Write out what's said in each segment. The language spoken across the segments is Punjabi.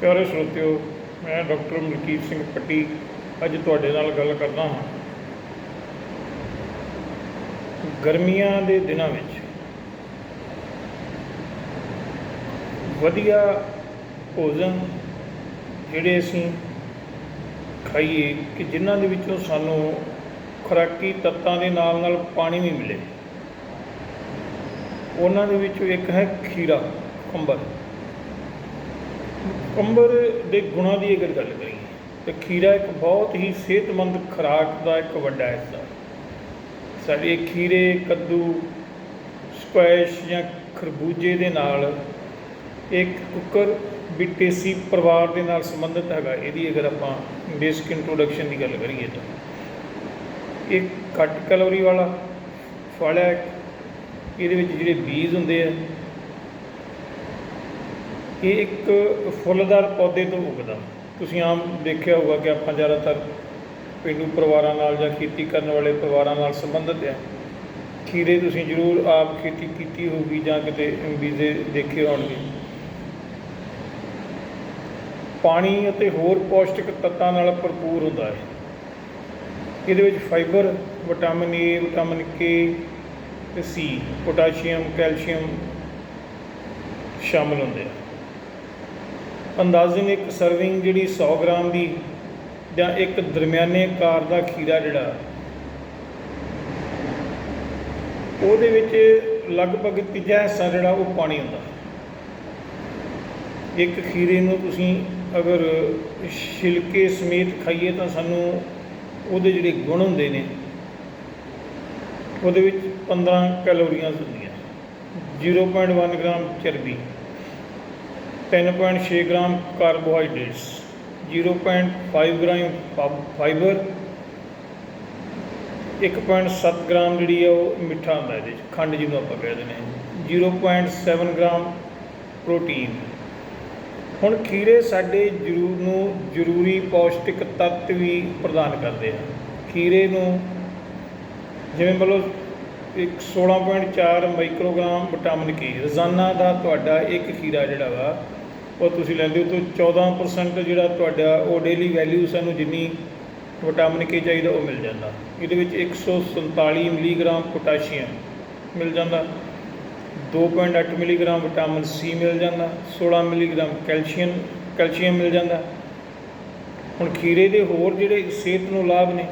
ਪਿਆਰੇ ਸਰੋਤਿਓ, ਮੈਂ ਡਾਕਟਰ ਮਲਕੀਤ ਸਿੰਘ ਪੱਟੀ ਅੱਜ ਤੁਹਾਡੇ ਨਾਲ ਗੱਲ ਕਰਦਾ ਹਾਂ। ਗਰਮੀਆਂ ਦੇ ਦਿਨਾਂ ਵਿੱਚ ਵਧੀਆ ਭੋਜਨ ਜਿਹੜੇ ਅਸੀਂ ਖਾਈਏ ਕਿ ਜਿਨ੍ਹਾਂ ਦੇ ਵਿੱਚੋਂ ਸਾਨੂੰ ਖੁਰਾਕੀ ਤੱਤਾਂ ਦੇ ਨਾਲ ਨਾਲ ਪਾਣੀ ਵੀ ਮਿਲੇ। ਉਹਨਾਂ ਦੇ ਵਿੱਚੋਂ ਇੱਕ ਹੈ ਖੀਰਾ ਕੰਬਲ ਅੰਬਰ ਦੇ ਗੁਣਾਂ ਦੀ ਅਗਰ ਗੱਲ ਕਰੀਏ, ਤੇ ਖੀਰਾ ਇੱਕ ਬਹੁਤ ਹੀ ਸਿਹਤਮੰਦ ਖੁਰਾਕ ਦਾ ਇੱਕ ਵੱਡਾ ਹਿੱਸਾ ਸਾਡੇ ਖੀਰੇ, ਕੱਦੂ ਸਕੁਐਸ਼ ਜਾਂ ਖਰਬੂਜੇ ਦੇ ਨਾਲ ਇੱਕ ਕੁੱਕਰ ਬਿਟੇਸੀ ਪਰਿਵਾਰ ਦੇ ਨਾਲ ਸੰਬੰਧਿਤ ਹੈਗਾ। ਇਹਦੀ ਅਗਰ ਆਪਾਂ ਬੇਸਿਕ ਇੰਟਰੋਡਕਸ਼ਨ ਦੀ ਗੱਲ ਕਰੀਏ ਤਾਂ ਇਹ ਘੱਟ ਕੈਲੋਰੀ ਵਾਲਾ ਫਲ ਹੈ। ਇਹਦੇ ਵਿੱਚ ਜਿਹੜੇ ਬੀਜ ਹੁੰਦੇ ਆ ਇਹ ਇੱਕ ਫੁੱਲਦਾਰ ਪੌਦੇ ਤੋਂ ਉੱਗਦਾ। ਤੁਸੀਂ ਆਮ ਦੇਖਿਆ ਹੋਊਗਾ ਕਿ ਆਪਾਂ ਜ਼ਿਆਦਾਤਰ ਪੇਂਡੂ ਪਰਿਵਾਰਾਂ ਨਾਲ ਜਾਂ ਖੇਤੀ ਕਰਨ ਵਾਲੇ ਪਰਿਵਾਰਾਂ ਨਾਲ ਸੰਬੰਧਿਤ ਆ। ਖੀਰੇ ਤੁਸੀਂ ਜ਼ਰੂਰ ਆਪ ਖੇਤੀ ਕੀਤੀ ਹੋਊਗੀ ਜਾਂ ਕਿਤੇ ਬੀਜੇ ਦੇਖੇ ਹੋਣਗੇ। ਪਾਣੀ ਅਤੇ ਹੋਰ ਪੌਸ਼ਟਿਕ ਤੱਤਾਂ ਨਾਲ ਭਰਪੂਰ ਹੁੰਦਾ ਹੈ। ਇਹਦੇ ਵਿੱਚ fibre, vitamin A, vitamin K ਤੇ ਸੀ, ਪੋਟਾਸ਼ੀਅਮ, ਕੈਲਸ਼ੀਅਮ ਸ਼ਾਮਲ ਹੁੰਦੇ ਆ। ਅੰਦਾਜ਼ਨ ਇੱਕ ਸਰਵਿੰਗ ਜਿਹੜੀ 100 ਗ੍ਰਾਮ ਦੀ ਜਾਂ ਇੱਕ ਦਰਮਿਆਨੇ ਆਕਾਰ ਦਾ ਖੀਰਾ ਜਿਹੜਾ, ਉਹਦੇ ਵਿੱਚ ਲਗਭਗ ਤੀਜਾ ਹਿੱਸਾ ਜਿਹੜਾ ਉਹ ਪਾਣੀ ਹੁੰਦਾ। ਇੱਕ ਖੀਰੇ ਨੂੰ ਤੁਸੀਂ ਅਗਰ ਛਿਲਕੇ ਸਮੇਤ ਖਾਈਏ ਤਾਂ ਸਾਨੂੰ ਉਹਦੇ ਜਿਹੜੇ ਗੁਣ ਹੁੰਦੇ ਨੇ, ਉਹਦੇ ਵਿੱਚ 15 ਕੈਲੋਰੀਆਂ ਹੁੰਦੀਆਂ। 0.1 ਗ੍ਰਾਮ ਚਰਬੀ। 3.6 ਗ੍ਰਾਮ ਕਾਰਬੋਹਾਈਡਰੇਟਸ 0.5 ਗ੍ਰਾਮ ਫਾ- ਫਾਈਬਰ 1.7 ਗ੍ਰਾਮ ਜਿਹੜੀ ਆ ਉਹ ਮਿੱਠਾ ਹੁੰਦਾ ਇਹਦੇ 'ਚ, ਖੰਡ ਜਿਹਨੂੰ ਆਪਾਂ ਕਹਿ ਦਿੰਦੇ ਹਾਂ 0.7 ਗ੍ਰਾਮ ਪ੍ਰੋਟੀਨ। ਹੁਣ ਖੀਰੇ ਸਾਡੇ ਜਰੂਰ ਨੂੰ ਜ਼ਰੂਰੀ ਪੌਸ਼ਟਿਕ ਤੱਤ ਵੀ ਪ੍ਰਦਾਨ ਕਰਦੇ ਆ। ਖੀਰੇ ਨੂੰ ਜਿਵੇਂ ਮਤਲਬ ਇੱਕ 16.4 ਮਾਈਕਰੋਗ੍ਰਾਮ ਵਿਟਾਮਿਨ ਕੇ, ਰੋਜ਼ਾਨਾ ਦਾ ਤੁਹਾਡਾ ਇੱਕ ਖੀਰਾ ਜਿਹੜਾ ਵਾ ਉਹ ਤੁਸੀਂ ਲੈਂਦੇ ਹੋ, ਤਾਂ 14% ਜਿਹੜਾ ਤੁਹਾਡਾ, ਉਹ ਡੇਲੀ ਵੈਲਿਊ ਸਾਨੂੰ ਜਿੰਨੀ ਵਿਟਾਮਿਨ ਕੇ ਚਾਹੀਦਾ, ਉਹ ਮਿਲ ਜਾਂਦਾ। ਇਹਦੇ ਵਿੱਚ 147 ਮਿਲੀਗ੍ਰਾਮ ਪੋਟਾਸ਼ੀਅਮ ਮਿਲ ਜਾਂਦਾ। 2.8 ਮਿਲੀਗ੍ਰਾਮ ਵਿਟਾਮਿਨ ਸੀ ਮਿਲ ਜਾਂਦਾ। 16 ਮਿਲੀਗ੍ਰਾਮ ਕੈਲਸ਼ੀਅਮ ਕੈਲਸ਼ੀਅਮ ਮਿਲ ਜਾਂਦਾ। ਹੁਣ ਖੀਰੇ ਦੇ ਹੋਰ ਜਿਹੜੇ ਸਿਹਤ ਨੂੰ ਲਾਭ ਨੇ,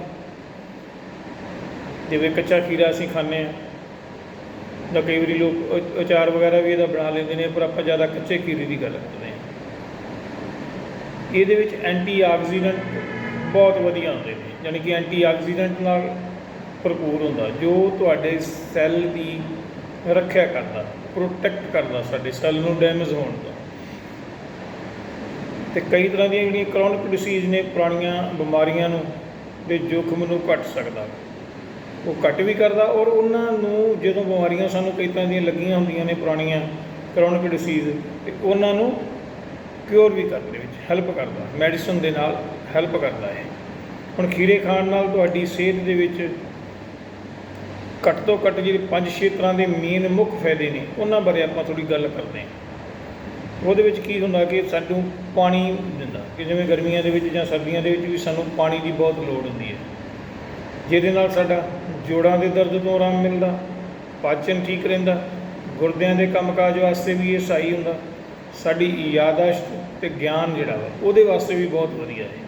ਜਿਵੇਂ ਕੱਚਾ ਖੀਰਾ ਅਸੀਂ ਖਾਂਦੇ ਆ ਜਾਂ ਕਈ ਵਾਰੀ ਲੋਕ ਅਚਾਰ ਵਗੈਰਾ ਵੀ ਇਹਦਾ ਬਣਾ ਲੈਂਦੇ ਨੇ, ਪਰ ਆਪਾਂ ਜ਼ਿਆਦਾ ਕੱਚੇ ਖੀਰੇ ਦੀ ਗੱਲ ਕਰਦੇ ਹਾਂ। ਇਹਦੇ ਵਿੱਚ ਐਂਟੀ ਆਕਸੀਡੈਂਟ ਬਹੁਤ ਵਧੀਆ ਹੁੰਦੇ ਨੇ ਯਾਨੀ ਕਿ ਐਂਟੀ ਆਕਸੀਡੈਂਟ ਨਾਲ ਭਰਪੂਰ ਹੁੰਦਾ, ਜੋ ਤੁਹਾਡੇ ਸੈੱਲ ਦੀ ਰੱਖਿਆ ਕਰਦਾ ਪ੍ਰੋਟੈਕਟ ਕਰਦਾ ਸਾਡੇ ਸੈੱਲ ਨੂੰ ਡੈਮੇਜ ਹੋਣ ਤੋਂ ਤੇ ਕਈ ਤਰ੍ਹਾਂ ਦੀਆਂ ਜਿਹੜੀਆਂ ਕ੍ਰੋਨਿਕ ਡਿਸੀਜ਼ ਨੇ, ਪੁਰਾਣੀਆਂ ਬਿਮਾਰੀਆਂ ਨੂੰ, ਦੇ ਜੋਖਮ ਨੂੰ ਘਟ ਸਕਦਾ। ਉਹ ਘਟ ਵੀ ਕਰਦਾ ਔਰ ਉਹਨਾਂ ਨੂੰ ਜਦੋਂ ਬਿਮਾਰੀਆਂ ਸਾਨੂੰ ਕਈ ਤਰ੍ਹਾਂ ਦੀਆਂ ਲੱਗੀਆਂ ਹੁੰਦੀਆਂ ਨੇ ਪੁਰਾਣੀਆਂ ਕ੍ਰੋਨਿਕ ਡਿਸੀਜ਼ ਤੇ ਉਹਨਾਂ ਨੂੰ ਕਿਉਰ ਵੀ ਕਰਨ ਦੇ ਵਿੱਚ ਹੈਲਪ ਕਰਦਾ ਮੈਡੀਸਨ ਦੇ ਨਾਲ ਹੈਲਪ ਕਰਦਾ ਹੈ ਹੁਣ ਖੀਰੇ ਖਾਣ ਨਾਲ ਤੁਹਾਡੀ ਸਿਹਤ ਦੇ ਵਿੱਚ ਘੱਟ ਤੋਂ ਘੱਟ ਜਿਹੜੇ 5-6 ਤਰ੍ਹਾਂ ਦੇ ਮੇਨ ਮੁੱਖ ਫਾਇਦੇ ਨੇ, ਉਹਨਾਂ ਬਾਰੇ ਆਪਾਂ ਥੋੜੀ ਗੱਲ ਕਰਦੇ ਹਾਂ। ਉਹਦੇ ਵਿੱਚ ਕੀ ਹੁੰਦਾ ਕਿ ਸਾਨੂੰ ਪਾਣੀ ਦਿੰਦਾ, ਕਿ ਜਿਵੇਂ ਗਰਮੀਆਂ ਦੇ ਵਿੱਚ ਜਾਂ ਸਰਦੀਆਂ ਦੇ ਵਿੱਚ ਵੀ ਸਾਨੂੰ ਪਾਣੀ ਦੀ ਬਹੁਤ ਲੋੜ ਹੁੰਦੀ ਹੈ। ਜਿਹਦੇ ਨਾਲ ਸਾਡਾ ਜੋੜਾਂ ਦੇ ਦਰਦ ਤੋਂ ਆਰਾਮ ਮਿਲਦਾ, ਪਾਚਨ ਠੀਕ ਰਹਿੰਦਾ, ਗੁਰਦਿਆਂ ਦੇ ਕੰਮਕਾਜ ਵਾਸਤੇ ਵੀ ਇਹ ਸਹੀ ਹੁੰਦਾ। ਸਾਡੀ ਯਾਦਾਸ਼ਤ ਤੇ ਗਿਆਨ ਜਿਹੜਾ ਵਾ, ਉਹਦੇ ਵਾਸਤੇ ਵੀ ਬਹੁਤ ਵਧੀਆ ਹੈ।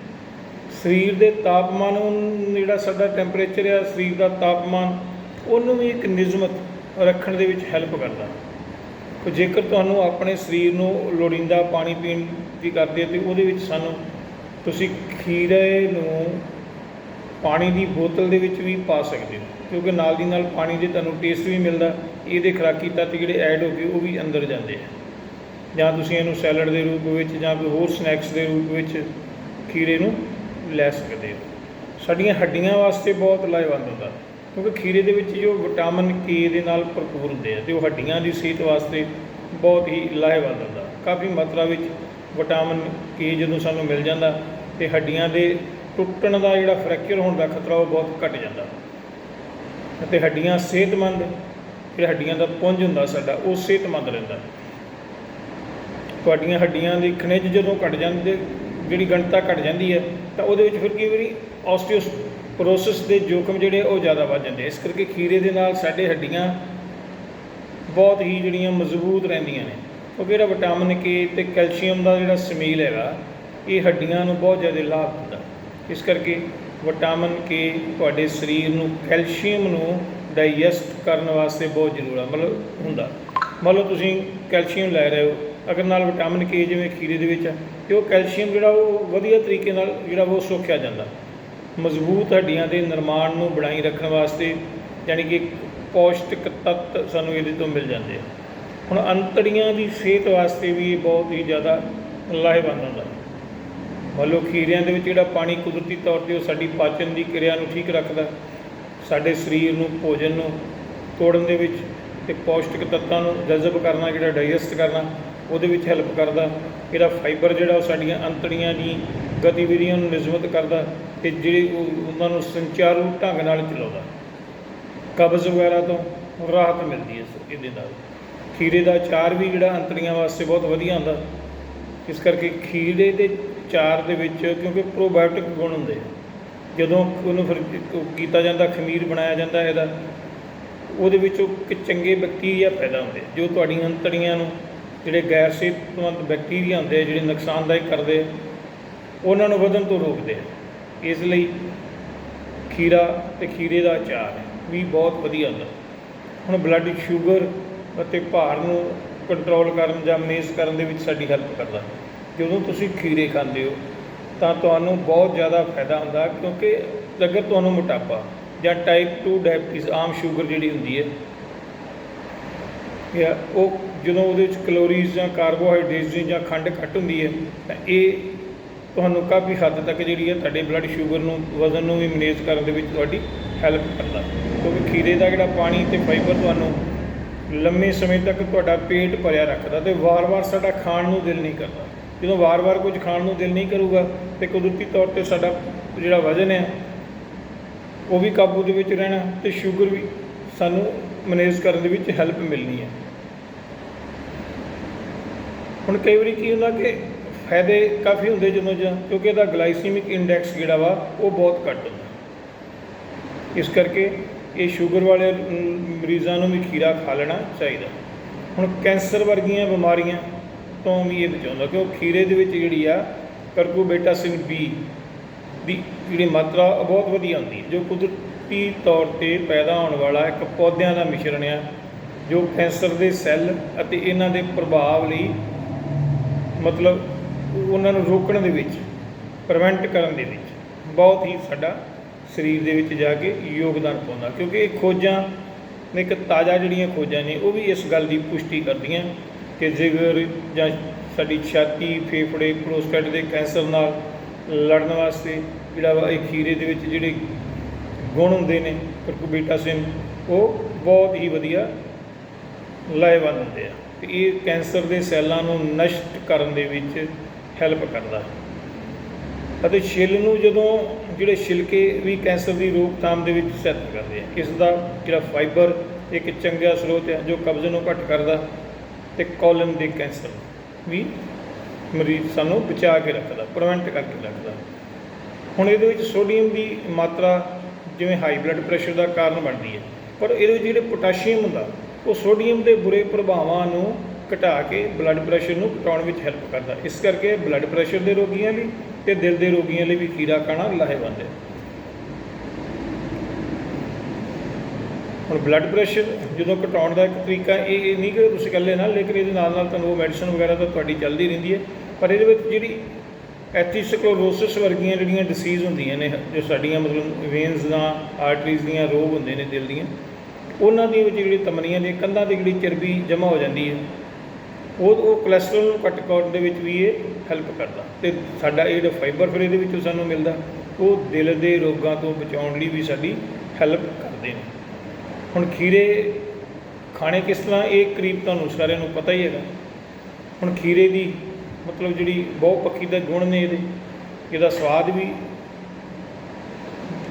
ਸਰੀਰ ਦੇ ਤਾਪਮਾਨ ਨੂੰ ਜਿਹੜਾ ਸਾਡਾ ਟੈਂਪਰੇਚਰ ਆ, ਸਰੀਰ ਦਾ ਤਾਪਮਾਨ, ਉਹਨੂੰ ਵੀ ਇੱਕ ਨਿਯਮਤ ਰੱਖਣ ਦੇ ਵਿੱਚ ਹੈਲਪ ਕਰਦਾ। ਕਿ ਜੇਕਰ ਤੁਹਾਨੂੰ ਆਪਣੇ ਸਰੀਰ ਨੂੰ ਲੋੜੀਂਦਾ ਪਾਣੀ ਪੀਣ ਦੀ ਕਰਦੇ ਤੇ ਉਹਦੇ ਵਿੱਚ ਸਾਨੂੰ ਤੁਸੀਂ ਖੀਰੇ ਨੂੰ ਪਾਣੀ ਦੀ ਬੋਤਲ ਦੇ ਵਿੱਚ ਵੀ ਪਾ ਸਕਦੇ ਹੋ। ਕਿਉਂਕਿ ਨਾਲ ਦੀ ਨਾਲ ਪਾਣੀ ਦੇ ਤੁਹਾਨੂੰ ਟੇਸਟ ਵੀ ਮਿਲਦਾ, ਇਹਦੇ ਖੁਰਾਕੀ ਤੱਤ ਜਿਹੜੇ ਐਡ ਹੋ ਕੇ ਉਹ ਵੀ ਅੰਦਰ ਜਾਂਦੇ ਆ। ਜਾਂ ਤੁਸੀਂ ਇਹਨੂੰ ਸੈਲਡ ਦੇ ਰੂਪ ਵਿੱਚ ਜਾਂ ਕੋਈ ਹੋਰ ਸਨੈਕਸ ਦੇ ਰੂਪ ਵਿੱਚ ਖੀਰੇ ਨੂੰ ਲੈ ਸਕਦੇ ਹੋ। ਸਾਡੀਆਂ ਹੱਡੀਆਂ ਵਾਸਤੇ ਬਹੁਤ ਲਾਹੇਵੰਦ ਹੁੰਦਾ, ਕਿਉਂਕਿ ਖੀਰੇ ਦੇ ਵਿੱਚ ਜੋ ਵਿਟਾਮਿਨ ਕੇ ਦੇ ਨਾਲ ਭਰਪੂਰ ਹੁੰਦੇ ਆ ਤੇ ਉਹ ਹੱਡੀਆਂ ਦੀ ਸਿਹਤ ਵਾਸਤੇ ਬਹੁਤ ਹੀ ਲਾਹੇਵੰਦ ਹੁੰਦਾ। ਕਾਫੀ ਮਾਤਰਾ ਵਿੱਚ ਵਿਟਾਮਿਨ ਕੇ ਜਦੋਂ ਸਾਨੂੰ ਮਿਲ ਜਾਂਦਾ ਤੇ ਹੱਡੀਆਂ ਦੇ ਟੁੱਟਣ ਦਾ ਜਿਹੜਾ ਫ੍ਰੈਕਚਰ ਹੋਣ ਦਾ ਖਤਰਾ ਉਹ ਬਹੁਤ ਘਟ ਜਾਂਦਾ। ਅਤੇ ਹੱਡੀਆਂ ਸਿਹਤਮੰਦ ਜਿਹੜਾ ਹੱਡੀਆਂ ਦਾ ਪੁੰਜ ਹੁੰਦਾ ਸਾਡਾ, ਉਹ ਸਿਹਤਮੰਦ ਰਹਿੰਦਾ। ਤੁਹਾਡੀਆਂ ਹੱਡੀਆਂ ਦੇ ਖਣਿਜ ਜਦੋਂ ਘਟ ਜਾਂਦੇ, ਜਿਹੜੀ ਗਣਤਾ ਘਟ ਜਾਂਦੀ ਹੈ, ਤਾਂ ਉਹਦੇ ਵਿੱਚ ਫਿਰ ਕਈ ਵਾਰੀ ਆਸਟੀਓਪੋਰੋਸਿਸ ਦੇ ਜੋਖਮ ਜਿਹੜੇ ਉਹ ਜ਼ਿਆਦਾ ਵੱਧ ਜਾਂਦੇ ਇਸ ਕਰਕੇ ਖੀਰੇ ਦੇ ਨਾਲ ਸਾਡੇ ਹੱਡੀਆਂ ਬਹੁਤ ਹੀ ਜਿਹੜੀਆਂ ਮਜ਼ਬੂਤ ਰਹਿੰਦੀਆਂ ਨੇ। ਕਿਉਂਕਿ ਜਿਹੜਾ ਵਿਟਾਮਿਨ ਕੇ ਤੇ ਕੈਲਸ਼ੀਅਮ ਦਾ ਜਿਹੜਾ ਸਮੀਲ ਹੈਗਾ, ਇਹ ਹੱਡੀਆਂ ਨੂੰ ਬਹੁਤ ਜ਼ਿਆਦਾ ਲਾਭ ਦਿੰਦਾ। ਇਸ ਕਰਕੇ ਵਿਟਾਮਿਨ ਕੇ ਤੁਹਾਡੇ ਸਰੀਰ ਨੂੰ ਕੈਲਸ਼ੀਅਮ ਨੂੰ ਡਾਈਜੈਸਟ ਕਰਨ ਵਾਸਤੇ ਬਹੁਤ ਜ਼ਰੂਰ ਆ, ਮਤਲਬ ਹੁੰਦਾ। ਮੰਨ ਲਓ ਤੁਸੀਂ ਕੈਲਸ਼ੀਅਮ ਲੈ ਰਹੇ ਹੋ ਅਗਰ ਨਾਲ ਵਿਟਾਮਿਨ ਕੇ ਜਿਵੇਂ ਖੀਰੇ ਦੇ ਵਿੱਚ ਆ, ਤੇ ਉਹ ਕੈਲਸ਼ੀਅਮ ਜਿਹੜਾ ਉਹ ਵਧੀਆ ਤਰੀਕੇ ਨਾਲ ਜਿਹੜਾ ਉਹ ਸੋਖਿਆ ਜਾਂਦਾ। ਮਜ਼ਬੂਤ ਹੱਡੀਆਂ ਦੇ ਨਿਰਮਾਣ ਨੂੰ ਬਣਾਈ ਰੱਖਣ ਵਾਸਤੇ ਯਾਨੀ ਕਿ ਪੌਸ਼ਟਿਕ ਤੱਤ ਸਾਨੂੰ ਇਹਦੇ ਤੋਂ ਮਿਲ ਜਾਂਦੇ ਆ। ਹੁਣ ਅੰਤੜੀਆਂ ਦੀ ਸਿਹਤ ਵਾਸਤੇ ਵੀ ਇਹ ਬਹੁਤ ਹੀ ਜ਼ਿਆਦਾ ਲਾਹੇਵੰਦ ਹੁੰਦਾ। ਮੰਨ ਲਓ ਖੀਰਿਆਂ ਦੇ ਵਿੱਚ ਜਿਹੜਾ ਪਾਣੀ ਕੁਦਰਤੀ ਤੌਰ ਤੇ ਉਹ ਸਾਡੀ ਪਾਚਨ ਦੀ ਕਿਰਿਆ ਨੂੰ ਠੀਕ ਰੱਖਦਾ, ਸਾਡੇ ਸਰੀਰ ਨੂੰ, ਭੋਜਨ ਨੂੰ ਤੋੜਨ ਦੇ ਵਿੱਚ ਤੇ ਪੌਸ਼ਟਿਕ ਤੱਤਾਂ ਨੂੰ ਜਜ਼ਬ ਕਰਨਾ, ਜਿਹੜਾ ਡਾਈਜੈਸਟ ਕਰਨਾ ਉਹਦੇ ਵਿੱਚ ਹੈਲਪ ਕਰਦਾ, ਇਹਦਾ ਫਾਈਬਰ ਜਿਹੜਾ ਉਹ ਸਾਡੀਆਂ ਅੰਤੜੀਆਂ ਦੀ ਗਤੀਵਿਧੀਆਂ ਨੂੰ ਨਿਯਮਿਤ ਕਰਦਾ ਤੇ ਜਿਹੜੀ ਉਹ- ਉਹਨਾਂ ਨੂੰ ਸੰਚਾਰੂ ਢੰਗ ਨਾਲ ਚਲਾਉਂਦਾ। ਕਬਜ਼ ਵਗੈਰਾ ਤੋਂ ਰਾਹਤ ਮਿਲਦੀ ਹੈ ਇਹਦੇ ਨਾਲ। ਖੀਰੇ ਦਾ ਚਾਰ ਵੀ ਜਿਹੜਾ ਅੰਤੜੀਆਂ ਵਾਸਤੇ ਬਹੁਤ ਵਧੀਆ ਹੁੰਦਾ। ਇਸ ਕਰਕੇ ਖੀਰੇ ਦੇ ਚਾਰ ਦੇ ਵਿੱਚ ਕਿਉਂਕਿ ਪ੍ਰੋਬਾਇਓਟਿਕ ਗੁਣ ਹੁੰਦੇ ਜਦੋਂ ਉਹਨੂੰ ਫਿਰ ਕੀਤਾ ਜਾਂਦਾ, ਖਮੀਰ ਬਣਾਇਆ ਜਾਂਦਾ ਇਹਦਾ, ਉਹਦੇ ਵਿੱਚੋਂ ਇੱਕ ਚੰਗੇ ਬੈਕਟੀਰੀਆ ਪੈਦਾ ਹੁੰਦੇ ਜੋ ਤੁਹਾਡੀਆਂ ਅੰਤੜੀਆਂ ਨੂੰ ਜਿਹੜੇ ਗੈਰ ਸਿਹਤਮੰਦ ਬੈਕਟੀਰੀਆ ਹੁੰਦੇ ਆ, ਜਿਹੜੇ ਨੁਕਸਾਨਦਾਇਕ ਕਰਦੇ ਉਹਨਾਂ ਨੂੰ ਵਧਣ ਤੋਂ ਰੋਕਦੇ ਇਸ ਲਈ ਖੀਰਾ ਤੇ ਖੀਰੇ ਦਾ ਅਚਾਰ ਵੀ ਬਹੁਤ ਵਧੀਆ ਹੁੰਦਾ। ਹੁਣ ਬਲੱਡ ਸ਼ੂਗਰ ਅਤੇ ਭਾਰ ਨੂੰ ਕੰਟਰੋਲ ਕਰਨ ਜਾਂ ਮੇਜ਼ ਕਰਨ ਦੇ ਵਿੱਚ ਸਾਡੀ ਹੈਲਪ ਕਰਦਾ। ਜਦੋਂ ਤੁਸੀਂ ਖੀਰੇ ਖਾਂਦੇ ਹੋ, ਤਾਂ ਤੁਹਾਨੂੰ ਬਹੁਤ ਜ਼ਿਆਦਾ ਫਾਇਦਾ ਹੁੰਦਾ ਕਿਉਂਕਿ ਅਗਰ ਤੁਹਾਨੂੰ ਮੋਟਾਪਾ ਜਾਂ ਟਾਈਪ 2 ਡਾਇਬਟੀਜ਼ ਆਮ ਸ਼ੂਗਰ ਜਿਹੜੀ ਹੁੰਦੀ ਹੈ ਉਹ ਜਦੋਂ ਉਹਦੇ ਵਿੱਚ ਕਲੋਰੀਜ਼ ਜਾਂ ਕਾਰਬੋਹਾਈਡਰੇਟਸ ਦੀ ਜਾਂ ਖੰਡ ਘੱਟ ਹੁੰਦੀ ਹੈ, ਤਾਂ ਇਹ ਤੁਹਾਨੂੰ ਕਾਫੀ ਹੱਦ ਤੱਕ ਜਿਹੜੀ ਹੈ ਤੁਹਾਡੇ ਬਲੱਡ ਸ਼ੂਗਰ ਨੂੰ, ਵਜ਼ਨ ਨੂੰ ਵੀ ਮੈਨੇਜ ਕਰਨ ਦੇ ਵਿੱਚ ਤੁਹਾਡੀ ਹੈਲਪ ਕਰਦਾ। ਕਿਉਂਕਿ ਖੀਰੇ ਦਾ ਜਿਹੜਾ ਪਾਣੀ ਤੇ ਫਾਈਬਰ ਤੁਹਾਨੂੰ ਲੰਮੇ ਸਮੇਂ ਤੱਕ ਤੁਹਾਡਾ ਪੇਟ ਭਰਿਆ ਰੱਖਦਾ ਤੇ ਵਾਰ-ਵਾਰ ਸਾਡਾ ਖਾਣ ਨੂੰ ਦਿਲ ਨਹੀਂ ਕਰਦਾ। ਜਦੋਂ ਵਾਰ-ਵਾਰ ਕੁਝ ਖਾਣ ਨੂੰ ਦਿਲ ਨਹੀਂ ਕਰੂਗਾ ਤੇ ਕੁਦਰਤੀ ਤੌਰ ਤੇ ਸਾਡਾ ਜਿਹੜਾ ਵਜ਼ਨ ਹੈ, ਉਹ ਵੀ ਕਾਬੂ ਦੇ ਵਿੱਚ ਰਹਿਣਾ ਤੇ ਸ਼ੂਗਰ ਵੀ ਸਾਨੂੰ ਮੈਨੇਜ ਕਰਨ ਦੇ ਵਿੱਚ ਹੈਲਪ ਮਿਲਣੀ ਹੈ। ਹੁਣ ਕਈ ਵਾਰੀ ਕੀ ਹੁੰਦਾ ਕਿ ਫਾਇਦੇ ਕਾਫੀ ਹੁੰਦੇ ਜਦੋਂ ਜਾਂ, ਕਿਉਂਕਿ ਇਹਦਾ ਗਲਾਈਸੀਮਿਕ ਇੰਡੈਕਸ ਜਿਹੜਾ ਵਾ, ਉਹ ਬਹੁਤ ਘੱਟ ਹੁੰਦਾ। ਇਸ ਕਰਕੇ ਇਹ ਸ਼ੂਗਰ ਵਾਲੇ ਮਰੀਜ਼ਾਂ ਨੂੰ ਵੀ ਖੀਰਾ ਖਾ ਲੈਣਾ ਚਾਹੀਦਾ। ਹੁਣ ਕੈਂਸਰ ਵਰਗੀਆਂ ਬਿਮਾਰੀਆਂ ਤੋਂ ਵੀ ਇਹ ਬਚਾਉਂਦਾ, ਕਿਉਂ ਖੀਰੇ ਦੇ ਵਿੱਚ ਜਿਹੜੀ ਆ, ਕਰਕੂਬੇਟਾਸਿਨ ਬੀ ਦੀ ਜਿਹੜੀ ਮਾਤਰਾ, ਉਹ ਬਹੁਤ ਵਧੀਆ ਹੁੰਦੀ ਹੈ, ਜੋ ਕੁਦਰਤੀ ਤੌਰ ਤੇ ਪੈਦਾ ਹੋਣ ਵਾਲਾ ਇੱਕ ਪੌਦਿਆਂ ਦਾ ਮਿਸ਼ਰਣ ਆ, ਜੋ ਕੈਂਸਰ ਦੇ ਸੈੱਲ ਅਤੇ ਇਹਨਾਂ ਦੇ ਪ੍ਰਭਾਵ ਲਈ ਮਤਲਬ ਉਹਨਾਂ ਨੂੰ ਰੋਕਣ ਦੇ ਵਿੱਚ ਪ੍ਰੀਵੈਂਟ ਕਰਨ ਦੇ ਵਿੱਚ ਬਹੁਤ ਹੀ ਸਾਡਾ ਸਰੀਰ ਦੇ ਵਿੱਚ ਜਾ ਕੇ ਯੋਗਦਾਨ ਪਾਉਂਦਾ। ਕਿਉਂਕਿ ਇਹ ਖੋਜਾਂ ਨੇ ਇੱਕ ਤਾਜ਼ਾ ਜਿਹੜੀਆਂ ਖੋਜਾਂ ਨੇ, ਉਹ ਵੀ ਇਸ ਗੱਲ ਦੀ ਪੁਸ਼ਟੀ ਕਰਦੀਆਂ ਕਿ ਜਿਗਰ ਜਾਂ ਸਾਡੀ ਛਾਤੀ, ਫੇਫੜੇ ਪ੍ਰੋਸਟੇਟ ਦੇ ਕੈਂਸਰ ਨਾਲ ਲੜਨ ਵਾਸਤੇ ਜਿਹੜਾ ਵਾ, ਇਹ ਖੀਰੇ ਦੇ ਵਿੱਚ ਜਿਹੜੇ ਗੁਣ ਹੁੰਦੇ ਨੇ ਕਰਕੂਬੀਟਾਸਿਨ ਉਹ ਬਹੁਤ ਹੀ ਵਧੀਆ ਲਾਹੇਵੰਦ ਹੁੰਦੇ ਆ। ਤੇ ਇਹ ਕੈਂਸਰ ਦੇ ਸੈੱਲਾਂ ਨੂੰ ਨਸ਼ਟ ਕਰਨ ਦੇ ਵਿੱਚ ਹੈਲਪ ਕਰਦਾ ਹੈ। ਅਤੇ ਛਿੱਲ ਨੂੰ ਜਦੋਂ ਜਿਹੜੇ ਛਿਲਕੇ ਵੀ ਕੈਂਸਰ ਦੀ ਰੋਕਥਾਮ ਦੇ ਵਿੱਚ ਸਹਾਇਤਾ ਕਰਦੇ ਆ ਇਸ ਦਾ ਜਿਹੜਾ ਫਾਈਬਰ ਇੱਕ ਚੰਗਾ ਸਰੋਤ ਹੈ ਜੋ ਕਬਜ਼ ਨੂੰ ਘੱਟ ਕਰਦਾ ਤੇ ਕੋਲਨ ਦੇ ਕੈਂਸਰ ਵੀ ਮਰੀਜ਼ ਸਾਨੂੰ ਬਚਾ ਕੇ ਰੱਖਦਾ ਪ੍ਰੀਵੈਂਟ ਕਰਕੇ ਰੱਖਦਾ। ਹੁਣ ਇਹਦੇ ਵਿੱਚ ਸੋਡੀਅਮ ਦੀ ਮਾਤਰਾ ਜਿਵੇਂ ਹਾਈ ਬਲੱਡ ਪ੍ਰੈਸ਼ਰ ਦਾ ਕਾਰਨ ਬਣਦੀ ਹੈ, ਪਰ ਇਹਦੇ ਵਿੱਚ ਜਿਹੜੇ ਪੋਟਾਸ਼ੀਅਮ ਹੁੰਦਾ ਉਹ ਸੋਡੀਅਮ ਦੇ ਬੁਰੇ ਪ੍ਰਭਾਵਾਂ ਨੂੰ ਘਟਾ ਕੇ ਬਲੱਡ ਪ੍ਰੈਸ਼ਰ ਨੂੰ ਘਟਾਉਣ ਵਿੱਚ ਹੈਲਪ ਕਰਦਾ। ਇਸ ਕਰਕੇ ਬਲੱਡ ਪ੍ਰੈਸ਼ਰ ਦੇ ਰੋਗੀਆਂ ਲਈ ਤੇ ਦਿਲ ਦੇ ਰੋਗੀਆਂ ਲਈ ਵੀ ਖੀਰਾ ਖਾਣਾ ਲਾਹੇਵੰਦ ਹੈ। ਹੁਣ ਬਲੱਡ ਪ੍ਰੈਸ਼ਰ ਜਦੋਂ ਘਟਾਉਣ ਦਾ ਇੱਕ ਤਰੀਕਾ ਇਹ ਇਹ ਨਹੀਂ ਕਿ ਤੁਸੀਂ ਇਕੱਲੇ ਨਾ, ਲੇਕਿਨ ਇਹਦੇ ਨਾਲ ਨਾਲ ਤੁਹਾਨੂੰ ਉਹ ਮੈਡੀਸਨ ਵਗੈਰਾ ਤਾਂ ਤੁਹਾਡੀ ਚੱਲਦੀ ਰਹਿੰਦੀ ਹੈ। ਪਰ ਇਹਦੇ ਵਿੱਚ ਜਿਹੜੀ ਐਥੀਸਕਲੋਰੋਸਿਸ ਵਰਗੀਆਂ ਜਿਹੜੀਆਂ ਡਿਸੀਜ਼ ਹੁੰਦੀਆਂ ਨੇ, ਜੋ ਸਾਡੀਆਂ ਮਤਲਬ ਵੇਨਸ ਦਾ ਆਰਟਰੀਜ਼ ਦੀਆਂ ਰੋਗ ਹੁੰਦੇ ਨੇ ਦਿਲ ਦੀਆਂ ਉਹਨਾਂ ਦੀ ਵਿੱਚ ਜਿਹੜੀ ਤਮਨੀਆਂ ਨੇ, ਕੰਧਾਂ ਦੀ ਜਿਹੜੀ ਚਰਬੀ ਜਮ੍ਹਾਂ ਹੋ ਜਾਂਦੀ ਹੈ, ਉਹ ਉਹ ਕੋਲੇਸਟ੍ਰੋਲ ਨੂੰ ਘੱਟ ਕਰਨ ਦੇ ਵਿੱਚ ਵੀ ਇਹ ਹੈਲਪ ਕਰਦਾ। ਤੇ ਸਾਡਾ ਇਹ ਜਿਹੜਾ ਫਾਈਬਰ ਫਿਰ ਇਹਦੇ ਵਿੱਚੋਂ ਸਾਨੂੰ ਮਿਲਦਾ, ਉਹ ਦਿਲ ਦੇ ਰੋਗਾਂ ਤੋਂ ਬਚਾਉਣ ਲਈ ਵੀ ਸਾਡੀ ਹੈਲਪ ਕਰਦੇ ਨੇ। ਹੁਣ ਖੀਰੇ ਖਾਣੇ ਕਿਸ ਤਰ੍ਹਾਂ, ਇਹ ਕਰੀਬ ਤੁਹਾਨੂੰ ਸਾਰਿਆਂ ਨੂੰ ਪਤਾ ਹੀ ਹੈਗਾ। ਹੁਣ ਖੀਰੇ ਦੀ ਮਤਲਬ ਜਿਹੜੀ ਬਹੁ ਪੱਖੀ ਦੇ ਗੁਣ ਨੇ ਇਹਦੇ, ਇਹਦਾ ਸਵਾਦ ਵੀ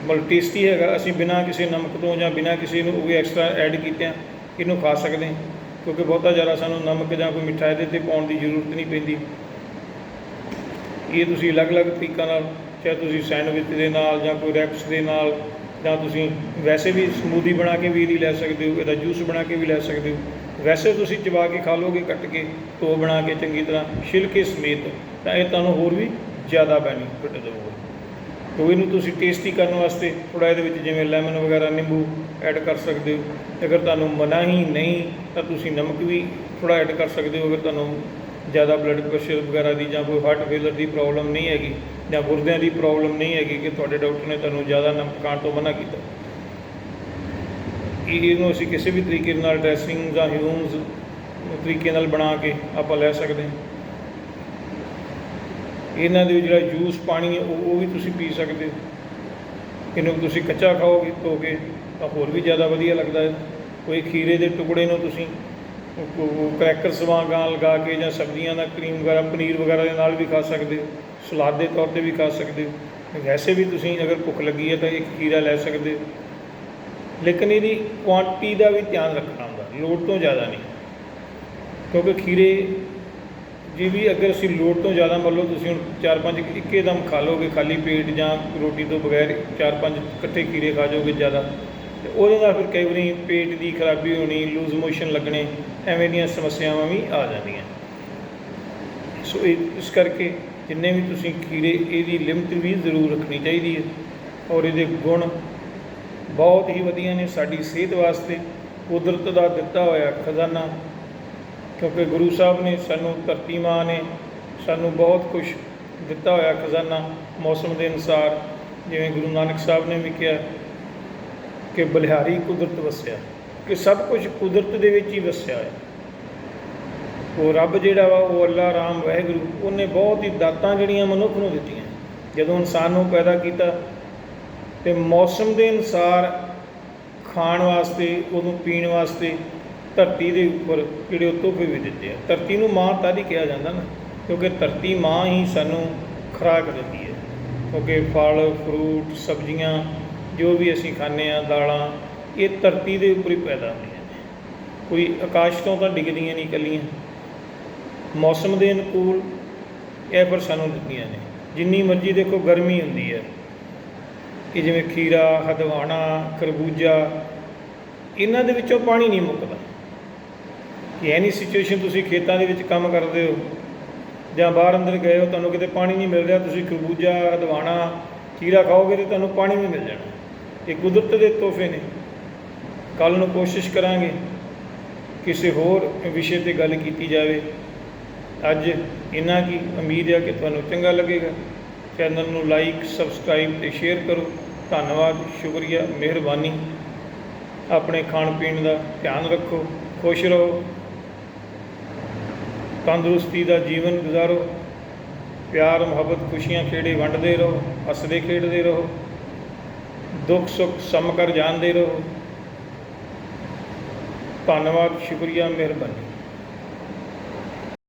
ਮਤਲਬ ਟੇਸਟੀ ਹੈਗਾ, ਅਸੀਂ ਬਿਨਾਂ ਕਿਸੇ ਨਮਕ ਤੋਂ ਜਾਂ ਬਿਨਾਂ ਕਿਸੇ ਨੂੰ ਕੋਈ ਐਕਸਟਰਾ ਐਡ ਕੀਤਿਆਂ ਇਹਨੂੰ ਖਾ ਸਕਦੇ ਹਾਂ, ਕਿਉਂਕਿ ਬਹੁਤਾ ਜ਼ਿਆਦਾ ਸਾਨੂੰ ਨਮਕ ਜਾਂ ਕੋਈ ਮਿੱਠਾ ਇਹਦੇ ਤੇ ਪਾਉਣ ਦੀ ਜ਼ਰੂਰਤ ਨਹੀਂ ਪੈਂਦੀ। ਇਹ ਤੁਸੀਂ ਅਲੱਗ-ਅਲੱਗ ਤਰੀਕਾਂ ਨਾਲ, ਚਾਹੇ ਤੁਸੀਂ ਸੈਂਡਵਿਚ ਦੇ ਨਾਲ ਜਾਂ ਕੋਈ ਰੈਪਸ ਦੇ ਨਾਲ, ਜਾਂ ਤੁਸੀਂ ਵੈਸੇ ਵੀ ਸਮੂਦੀ ਬਣਾ ਕੇ ਵੀ ਇਹਦੀ ਲੈ ਸਕਦੇ ਹੋ, ਇਹਦਾ ਜੂਸ ਬਣਾ ਕੇ ਵੀ ਲੈ ਸਕਦੇ ਹੋ। ਵੈਸੇ ਤੁਸੀਂ ਚਬਾ ਕੇ ਖਾ ਲੋਗੇ ਕੱਟ ਕੇ ਧੋ ਬਣਾ ਕੇ ਚੰਗੀ ਤਰ੍ਹਾਂ ਛਿਲਕੇ ਸਮੇਤ, ਤਾਂ ਇਹ ਤੁਹਾਨੂੰ ਹੋਰ ਵੀ ਜ਼ਿਆਦਾ ਬੈਨੀਫਿਟ ਦੇਊਗਾ। ਤੋ ਇਹਨੂੰ ਤੁਸੀਂ ਟੇਸਟੀ ਕਰਨ ਵਾਸਤੇ ਥੋੜ੍ਹਾ ਇਹਦੇ ਵਿੱਚ ਜਿਵੇਂ ਲੈਮਨ ਵਗੈਰਾ ਨਿੰਬੂ ਐਡ ਕਰ ਸਕਦੇ ਹੋ। ਅਗਰ ਤੁਹਾਨੂੰ ਮਨਾ ਹੀ ਨਹੀਂ, ਤਾਂ ਤੁਸੀਂ ਨਮਕ ਵੀ ਥੋੜ੍ਹਾ ਐਡ ਕਰ ਸਕਦੇ ਹੋ। ਅਗਰ ਤੁਹਾਨੂੰ ਜ਼ਿਆਦਾ ਬਲੱਡ ਪ੍ਰੈਸ਼ਰ ਵਗੈਰਾ ਦੀ ਜਾਂ ਕੋਈ ਹਾਰਟ ਫੇਲਰ ਦੀ ਪ੍ਰੋਬਲਮ ਨਹੀਂ ਹੈਗੀ ਜਾਂ ਗੁਰਦਿਆਂ ਦੀ ਪ੍ਰੋਬਲਮ ਨਹੀਂ ਹੈਗੀ ਕਿ ਤੁਹਾਡੇ ਡਾਕਟਰ ਨੇ ਤੁਹਾਨੂੰ ਜ਼ਿਆਦਾ ਨਮਕ ਖਾਣ ਤੋਂ ਮਨਾ ਕੀਤਾ। ਇਹਨੂੰ ਅਸੀਂ ਕਿਸੇ ਵੀ ਤਰੀਕੇ ਨਾਲ ਡਰੈਸਿੰਗ ਜਾਂ ਹਿਊਮਸ ਤਰੀਕੇ ਨਾਲ ਬਣਾ ਕੇ ਆਪਾਂ ਲੈ ਸਕਦੇ ਹਾਂ। ਇਹਨਾਂ ਦੇ ਜਿਹੜਾ ਜੂਸ ਪਾਣੀ ਹੈ, ਉਹ ਉਹ ਵੀ ਤੁਸੀਂ ਪੀ ਸਕਦੇ ਹੋ। ਇਹਨੂੰ ਤੁਸੀਂ ਕੱਚਾ ਖਾਓਗੇ ਧੋ ਕੇ ਤਾਂ ਹੋਰ ਵੀ ਜ਼ਿਆਦਾ ਵਧੀਆ ਲੱਗਦਾ ਹੈ। ਕੋਈ ਖੀਰੇ ਦੇ ਟੁਕੜੇ ਨੂੰ ਤੁਸੀਂ ਕ੍ਰੈਕਰਸ ਵਾਂਗਾਂ ਲਗਾ ਕੇ ਜਾਂ ਸਬਜ਼ੀਆਂ ਦਾ ਕਰੀਮ ਵਗੈਰਾ, ਪਨੀਰ ਵਗੈਰਾ ਦੇ ਨਾਲ ਵੀ ਖਾ ਸਕਦੇ ਹੋ। ਸਲਾਦ ਦੇ ਤੌਰ ਤੇ ਵੀ ਖਾ ਸਕਦੇ ਹੋ। ਵੈਸੇ ਵੀ ਤੁਸੀਂ ਅਗਰ ਭੁੱਖ ਲੱਗੀ ਹੈ, ਤਾਂ ਇੱਕ ਖੀਰਾ ਲੈ ਸਕਦੇ ਹੋ। ਲੇਕਿਨ ਇਹਦੀ ਕੁਆਂਟੀਟੀ ਦਾ ਵੀ ਧਿਆਨ ਰੱਖਣਾ ਹੁੰਦਾ, ਲੋੜ ਤੋਂ ਜ਼ਿਆਦਾ ਨਹੀਂ। ਕਿਉਂਕਿ ਖੀਰੇ ਜੇ ਅਗਰ ਅਸੀਂ ਲੋੜ ਤੋਂ ਜ਼ਿਆਦਾ ਮੰਨ ਲਓ ਤੁਸੀਂ ਹੁਣ ਚਾਰ ਪੰਜ ਇੱਕੇ ਦਮ ਖਾ ਲੋਗੇ ਖਾਲੀ ਪੇਟ ਜਾਂ ਰੋਟੀ ਤੋਂ ਬਗੈਰ ਚਾਰ ਪੰਜ ਇਕੱਠੇ ਖੀਰੇ ਖਾ ਜਾਓਗੇ ਜ਼ਿਆਦਾ, ਤੇ ਉਹਦੇ ਨਾਲ ਫਿਰ ਕਈ ਵਾਰੀ ਪੇਟ ਦੀ ਖਰਾਬੀ ਹੋਣੀ ਲੂਜ਼ ਮੋਸ਼ਨ ਲੱਗਣੇ, ਐਵੇਂ ਦੀਆਂ ਸਮੱਸਿਆਵਾਂ ਵੀ ਆ ਜਾਂਦੀਆਂ। ਸੋ ਇਸ ਕਰਕੇ ਜਿੰਨੇ ਵੀ ਤੁਸੀਂ ਕੀੜੇ ਇਹਦੀ ਲਿਮਟ ਵੀ ਜ਼ਰੂਰ ਰੱਖਣੀ ਚਾਹੀਦੀ ਹੈ ਔਰ ਇਹਦੇ ਗੁਣ ਬਹੁਤ ਹੀ ਵਧੀਆ ਨੇ, ਸਾਡੀ ਸਿਹਤ ਵਾਸਤੇ ਕੁਦਰਤ ਦਾ ਦਿੱਤਾ ਹੋਇਆ ਖਜ਼ਾਨਾ। ਕਿਉਂਕਿ ਗੁਰੂ ਸਾਹਿਬ ਨੇ ਸਾਨੂੰ ਧਰਤੀ ਮਾਂ ਨੇ ਸਾਨੂੰ ਬਹੁਤ ਕੁਝ ਦਿੱਤਾ ਹੋਇਆ ਖਜ਼ਾਨਾ ਮੌਸਮ ਦੇ ਅਨੁਸਾਰ, ਜਿਵੇਂ ਗੁਰੂ ਨਾਨਕ ਸਾਹਿਬ ਨੇ ਵੀ ਕਿਹਾ ਕਿ ਬਲਿਹਾਰੀ ਕੁਦਰਤ ਵਸਿਆ, ਕਿ ਸਭ ਕੁਝ ਕੁਦਰਤ ਦੇ ਵਿੱਚ ਹੀ ਵਸਿਆ ਹੈ। ਉਹ ਰੱਬ ਜਿਹੜਾ ਵਾ, ਉਹ ਅੱਲਾ, ਰਾਮ, ਵਾਹਿਗੁਰੂ, ਉਹਨੇ ਬਹੁਤ ਹੀ ਦਾਤਾਂ ਜਿਹੜੀਆਂ ਮਨੁੱਖ ਨੂੰ ਦਿੱਤੀਆਂ। ਜਦੋਂ ਇਨਸਾਨ ਨੂੰ ਪੈਦਾ ਕੀਤਾ ਤੇ ਮੌਸਮ ਦੇ ਅਨੁਸਾਰ ਖਾਣ ਵਾਸਤੇ, ਉਹਨੂੰ ਪੀਣ ਵਾਸਤੇ ਧਰਤੀ ਦੇ ਉੱਪਰ ਜਿਹੜੇ ਉਹ ਤੋਹਫੇ ਵੀ ਦਿੱਤੇ ਆ। ਧਰਤੀ ਨੂੰ ਮਾਂ ਤਾਂ ਹੀ ਕਿਹਾ ਜਾਂਦਾ ਨਾ, ਕਿਉਂਕਿ ਧਰਤੀ ਮਾਂ ਹੀ ਸਾਨੂੰ ਖੁਰਾਕ ਦਿੰਦੀ ਹੈ। ਕਿਉਂਕਿ ਫਲ ਫਰੂਟ ਸਬਜ਼ੀਆਂ, ਜੋ ਵੀ ਅਸੀਂ ਖਾਂਦੇ ਆ ਦਾਲਾਂ, ਇਹ ਧਰਤੀ ਦੇ ਉੱਪਰ ਹੀ ਪੈਦਾ ਹੁੰਦੀਆਂ ਨੇ। ਕੋਈ ਆਕਾਸ਼ ਤੋਂ ਤਾਂ ਡਿੱਗਦੀਆਂ ਨਹੀਂ ਇਕੱਲੀਆਂ। ਮੌਸਮ ਦੇ ਅਨੁਕੂਲ ਇਹ ਪਰ ਸਾਨੂੰ ਦਿੱਤੀਆਂ ਨੇ। ਜਿੰਨੀ ਮਰਜ਼ੀ ਦੇਖੋ ਗਰਮੀ ਹੁੰਦੀ ਹੈ। ਕਿ ਜਿਵੇਂ ਖੀਰਾ, ਹਦਵਾਣਾ, ਖਰਬੂਜਾ, ਇਹਨਾਂ ਦੇ ਵਿੱਚੋਂ ਪਾਣੀ ਨਹੀਂ ਮੁੱਕਦਾ। ਕਿ ਐਨੀ ਸਿਚੁਏਸ਼ਨ ਤੁਸੀਂ ਖੇਤਾਂ ਦੇ ਵਿੱਚ ਕੰਮ ਕਰਦੇ ਹੋ ਜਾਂ ਬਾਹਰ ਅੰਦਰ ਗਏ ਹੋ, ਤੁਹਾਨੂੰ ਕਿਤੇ ਪਾਣੀ ਨਹੀਂ ਮਿਲ ਰਿਹਾ, ਤੁਸੀਂ ਖਰਬੂਜਾ ਹਦਵਾਣਾ ਖੀਰਾ ਖਾਓਗੇ ਤੇ ਤੁਹਾਨੂੰ ਪਾਣੀ ਵੀ ਮਿਲ ਜਾਣਾ। ਇਹ ਕੁਦਰਤ ਦੇ ਤੋਹਫੇ ਨੇ। ਕੱਲ ਨੂੰ ਕੋਸ਼ਿਸ਼ ਕਰਾਂਗੇ ਕਿਸੇ ਹੋਰ ਵਿਸ਼ੇ ਤੇ ਗੱਲ ਕੀਤੀ ਜਾਵੇ। ਅੱਜ ਇੰਨਾ ਕੀ ਉਮੀਦ ਹੈ ਕਿ ਤੁਹਾਨੂੰ ਚੰਗਾ ਲੱਗੇਗਾ। ਚੈਨਲ ਨੂੰ ਲਾਈਕ, ਸਬਸਕ੍ਰਾਈਬ ਤੇ ਸ਼ੇਅਰ ਕਰੋ। ਧੰਨਵਾਦ, ਸ਼ੁਕਰੀਆ, ਮਿਹਰਬਾਨੀ। ਆਪਣੇ ਖਾਣ ਪੀਣ ਦਾ ਧਿਆਨ ਰੱਖੋ, ਖੁਸ਼ ਰਹੋ। ਤੰਦਰੁਸਤੀ ਦਾ ਜੀਵਨ ਗੁਜ਼ਾਰੋ। ਪਿਆਰ, ਮੁਹੱਬਤ, ਖੁਸ਼ੀਆਂ ਖੇੜੇ ਵੰਡਦੇ ਰਹੋ, ਹੱਸਦੇ ਖੇਡਦੇ ਰਹੋ। ਦੁੱਖ, ਸੁੱਖ ਸਮ ਕਰ ਜਾਣਦੇ ਰਹੋ। ਧੰਨਵਾਦ, ਸ਼ੁਕਰੀਆ, ਮਿਹਰਬਾਨੀ।